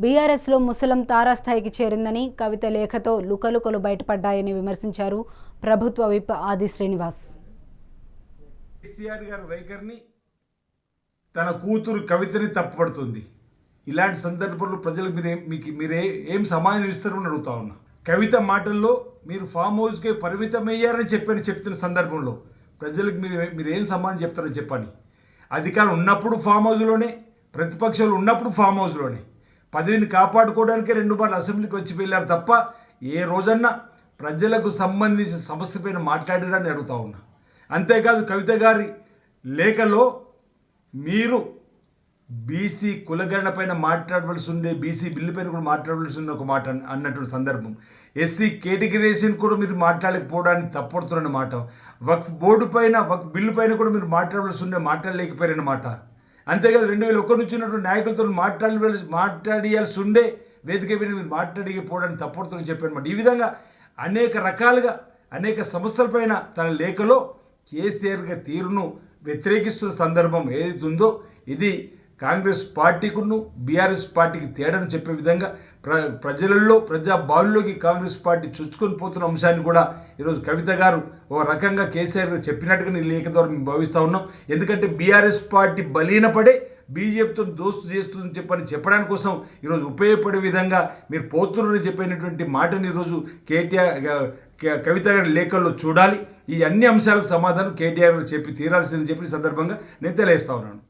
బీఆర్ఎస్లో ముసలం తారాస్థాయికి చేరిందని కవిత లేఖతో లుకలుకలు బయటపడ్డాయని విమర్శించారు ప్రభుత్వ విప్ ఆది శ్రీనివాస్. కేసీఆర్ గారి వైఖరిని తన కూతురు కవితని తప్పుపడుతుంది. ఇలాంటి సందర్భంలో ప్రజలకు మీరే మీకు మీరే ఏం సమాధానం ఇస్తారని అడుగుతా ఉన్నా. కవిత మాటల్లో మీరు ఫామ్ హౌస్కే పరిమితమయ్యారని చెప్పని చెప్తున్న సందర్భంలో ప్రజలకు మీరు మీరు ఏం సమాధానం చెప్తారని చెప్పండి. అధికారం ఉన్నప్పుడు ఫామ్ హౌస్లోనే ప్రతిపక్షాలు ఉన్నప్పుడు ఫామ్ హౌస్లోనే. పదవిని కాపాడుకోవడానికే రెండు మార్లు అసెంబ్లీకి వచ్చి వెళ్ళారు తప్ప ఏ రోజన్నా ప్రజలకు సంబంధించిన సమస్య పైన మాట్లాడారని అడుగుతా ఉన్నా. అంతేకాదు కవిత గారి లేఖలో మీరు బీసీ కులగణన పైన మాట్లాడవలసి ఉండే బీసీ బిల్లు పైన కూడా మాట్లాడవలసి ఉండే ఒక మాట అన్నటువంటి సందర్భం. ఎస్సీ కేటగిరేషన్ కూడా మీరు మాట్లాడకపోవడానికి తప్పడుతున్న మాట. వక్ బోర్డు పైన వక్ బిల్లు పైన కూడా మీరు మాట్లాడవలసి ఉండే మాట్లాడలేకపోయారన్నమాట మాట. అంతేకాదు రెండు వేల ఒక్కరి నుంచి ఉన్నటువంటి నాయకులతో మాట్లాడి మాట్లాడియాల్సి ఉండే వేదిక మీద మీరు మాట్లాడిపోవడానికి తప్పడుతుందని చెప్పారన్నమాట ఈ విధంగా అనేక రకాలుగా అనేక సమస్యలపైన తన లేఖలో కేసీఆర్ గారి తీరును వ్యతిరేకిస్తున్న సందర్భం ఏదైతే ఉందో ఇది కాంగ్రెస్ పార్టీకును బీఆర్ఎస్ పార్టీకి తేడాను చెప్పే విధంగా ప్ర ప్రజలలో ప్రజా బాలులోకి కాంగ్రెస్ పార్టీ చొచ్చుకొని పోతున్న అంశాన్ని కూడా ఈరోజు కవిత గారు ఓ రకంగా కేసీఆర్ గారు చెప్పినట్టుగా నేను లేఖ ద్వారా మేము భావిస్తూ ఉన్నాం. ఎందుకంటే బీఆర్ఎస్ పార్టీ బలీనపడే బీజేపీతో దోస్తు చేస్తుందని చెప్పని చెప్పడానికి కోసం ఈరోజు ఉపయోగపడే విధంగా మీరు పోతున్నారని చెప్పినటువంటి మాటని ఈరోజు కేటీఆర్ కవిత గారి లేఖల్లో చూడాలి. ఈ అన్ని అంశాలకు సమాధానం కేటీఆర్ చెప్పి తీరాల్సిందని చెప్పి సందర్భంగా నేను తెలియజేస్తా ఉన్నాను.